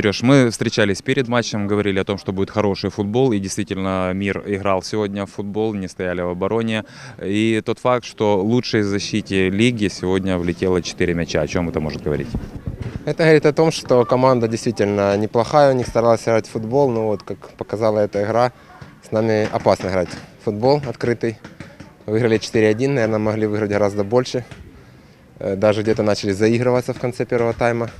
Сереж, мы встречались перед матчем, говорили о том, что будет хороший футбол, и действительно мир играл сегодня в футбол, не стояли в обороне. И тот факт, что лучшей защите лиги сегодня влетело 4 мяча. О чем это может говорить? Это говорит о том, что команда действительно неплохая, у них старалась играть в футбол, но вот как показала эта игра, с нами опасно играть футбол открытый. Выиграли 4-1, наверное, могли выиграть гораздо больше. Э, Даже где-то начали заигрываться в конце первого тайма.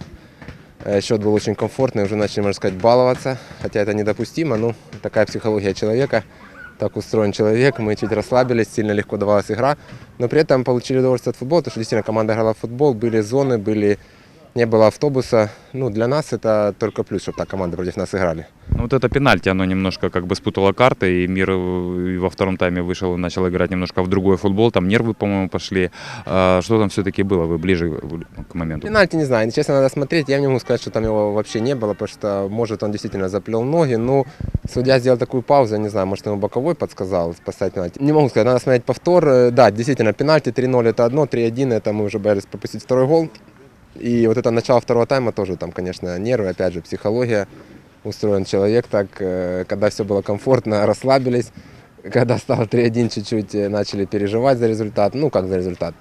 Э, Счет был очень комфортный, уже начали, можно сказать, баловаться, хотя это недопустимо, ну, такая психология человека, так устроен человек, мы чуть расслабились, сильно легко давалась игра, но при этом получили удовольствие от футбола, потому что действительно команда играла в футбол, были зоны, были, не было автобуса, ну, для нас это только плюс, чтобы так команды против нас играли. Ну, вот это пенальти, оно немножко как бы спутало карты, и мир э, во втором тайме вышел и начал играть немножко в другой футбол, там нервы, по-моему, пошли. А Что там все-таки было? Вы ближе к моменту? Пенальти не знаю, честно, надо смотреть. Я не могу сказать, что там его вообще не было, потому что, может, он действительно заплел ноги. Ну, судья сделал такую паузу, я не знаю, может, ему боковой подсказал поставить пенальти. Не могу сказать, надо смотреть повтор. Э, Да, действительно, пенальти 3-0 это одно, 3-1 это мы уже боялись пропустить второй гол. И вот это начало второго тайма тоже, там, конечно, нервы, опять же, психология. Устроен человек так, э, когда все было комфортно, расслабились. Когда стало 3-1, чуть-чуть э, начали переживать за результат. Ну, как за результат.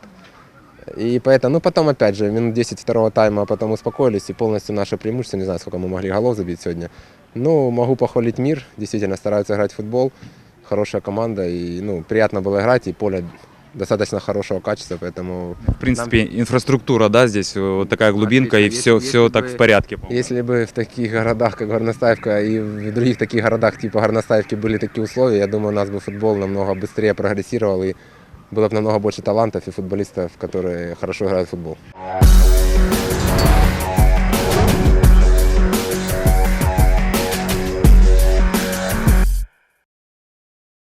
И поэтому, ну потом опять же, минут 10 второго тайма, а потом успокоились и полностью наше преимущество, не знаю, сколько мы могли голов забить сегодня. Ну, могу похвалить мир, действительно стараются играть в футбол, хорошая команда, и ну, приятно было играть, и поле достаточно хорошего качества, поэтому В принципе, инфраструктура, да, здесь вот такая глубинка, и Отлично. все, Если- все если так бы- в порядке. по-моему. если бы в таких городах, как Горностаевка, и в других таких городах, типа Горностаевки, были такие условия, я думаю, у нас бы футбол намного быстрее прогрессировал, и было бы намного больше талантов и футболистов, которые хорошо играют в футбол.